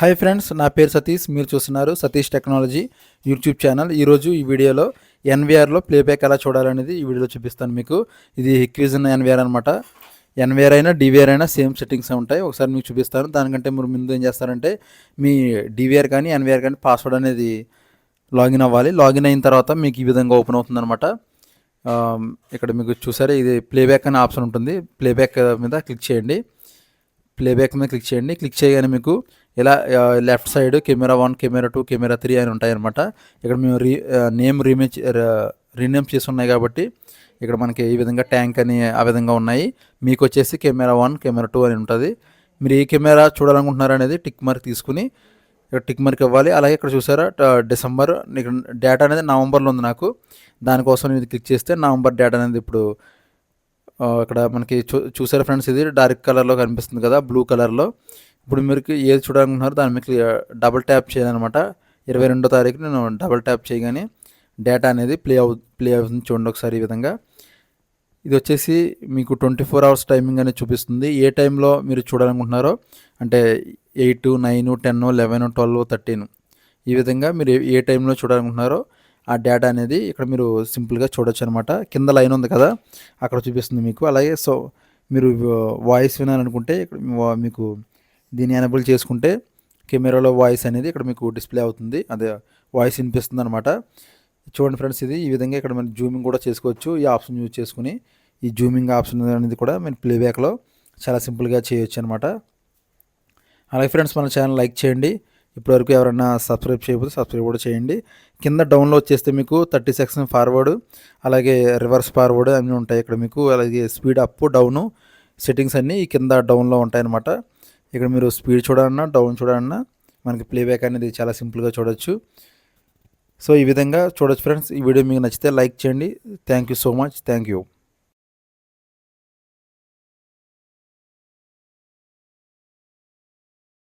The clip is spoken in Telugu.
హాయ్ ఫ్రెండ్స్ నా పేరు సతీష్. మీరు చూస్తున్నారు సతీష్ టెక్నాలజీ యూట్యూబ్ ఛానల్. ఈరోజు ఈ వీడియోలో ఎన్విఆర్లో ప్లేబ్యాక్ ఎలా చూడాలనేది ఈ వీడియోలో చూపిస్తాను మీకు. ఇది హిక్విజన్ ఎన్విఆర్ అనమాట ఎన్విఆర్ అయినా డివిఆర్ అయినా సేమ్ సెట్టింగ్స్ ఉంటాయి. ఒకసారి మీకు చూపిస్తాను. దానికంటే మీరు ముందు ఏం చేస్తారంటే మీ డివిఆర్ కానీ ఎన్విఆర్ కానీ పాస్వర్డ్ అనేది లాగిన్ అవ్వాలి. లాగిన్ అయిన తర్వాత మీకు ఈ విధంగా ఓపెన్ అవుతుందన్నమాట. ఇక్కడ మీకు చూసారా ఇది ప్లేబ్యాక్ అనే ఆప్షన్ ఉంటుంది. ప్లేబ్యాక్ మీద క్లిక్ చేయండి. ప్లేబ్యాక్ మీద క్లిక్ చేయండి. క్లిక్ చేయగానే మీకు ఇలా left side camera one camera two camera three అని ఉంటాయన్నమాట. ఇక్కడ మేము రీ నేమ్ రీమేజ్ రీనేమ్ చేసి ఉన్నాయి కాబట్టి ఇక్కడ మనకి ఈ విధంగా ట్యాంక్ అని ఆ విధంగా ఉన్నాయి. మీకు వచ్చేసి కెమెరా వన్ కెమెరా టూ అని ఉంటుంది. మీరు ఏ కెమెరా చూడాలనుకుంటున్నారు అనేది టిక్ మార్క్ తీసుకుని ఇక్కడ టిక్ మార్క్ ఇవ్వాలి. అలాగే ఇక్కడ చూసారా డిసెంబర్ ఇక్కడ డేటా అనేది నవంబర్లో ఉంది నాకు. దానికోసం నేను ఇది క్లిక్ చేస్తే నవంబర్ డేటా అనేది ఇప్పుడు ఇక్కడ మనకి చూ చూసారా ఫ్రెండ్స్ ఇది? డార్క్ కలర్లో కనిపిస్తుంది కదా బ్లూ కలర్లో ఇప్పుడు మీరు ఏది చూడాలనుకుంటున్నారో దాని మీకు డబుల్ ట్యాప్ చేయాలన్నమాట. ఇరవై రెండో తారీఖు నేను డబుల్ ట్యాప్ చేయగానే డేటా అనేది ప్లే అవు ప్లే అవుతుంది చూడండి ఒకసారి ఈ విధంగా. ఇది వచ్చేసి మీకు ట్వంటీ ఫోర్ అవర్స్ టైమింగ్ అనేది చూపిస్తుంది. ఏ టైంలో మీరు చూడాలనుకుంటున్నారో అంటే eight nine ten eleven twelve thirteen ఈ విధంగా మీరు ఏ- టైంలో చూడాలనుకుంటున్నారో ఆ డేటా అనేది ఇక్కడ మీరు సింపుల్గా చూడొచ్చు అనమాట కింద లైన్ ఉంది కదా అక్కడ చూపిస్తుంది మీకు. అలాగే సో మీరు వాయిస్ వినాలనుకుంటే ఇక్కడ వా- మీకు దీన్ని ఎనబుల్ చేసుకుంటే కెమెరాలో వాయిస్ అనేది ఇక్కడ మీకు డిస్ప్లే అవుతుంది. అదే వాయిస్ వినిపిస్తుంది అనమాట చూడండి ఫ్రెండ్స్ ఇది ఈ విధంగా ఇక్కడ మనం జూమింగ్ కూడా చేసుకోవచ్చు. ఈ ఆప్షన్ యూజ్ చేసుకుని ఈ జూమింగ్ ఆప్షన్ అనేది కూడా మీరు ప్లేబ్యాక్లో చాలా సింపుల్గా చేయొచ్చు అనమాట అలాగే ఫ్రెండ్స్ మన ఛానల్ లైక్ చేయండి. ఇప్పటివరకు ఎవరైనా సబ్స్క్రైబ్ చేయకపోతే సబ్స్క్రైబ్ కూడా చేయండి. కింద డౌన్లోడ్ చేస్తే మీకు థర్టీ సెక్షన్ ఫార్వర్డ్ అలాగే రివర్స్ ఫార్వర్డ్ అన్నీ ఉంటాయి ఇక్కడ మీకు. అలాగే స్పీడ్ అప్ డౌను సెట్టింగ్స్ అన్నీ ఈ కింద డౌన్లో ఉంటాయన్నమాట. ఇక్కడ మీరు స్పీడ్ చూడాలన్నా డౌన్ చూడాలన్నా మనకి ప్లేబ్యాక్ అనేది చాలా సింపుల్గా చూడొచ్చు. సో ఈ విధంగా చూడొచ్చు ఫ్రెండ్స్ ఈ వీడియో మీకు నచ్చితే లైక్ చేయండి. Thank you so much thank you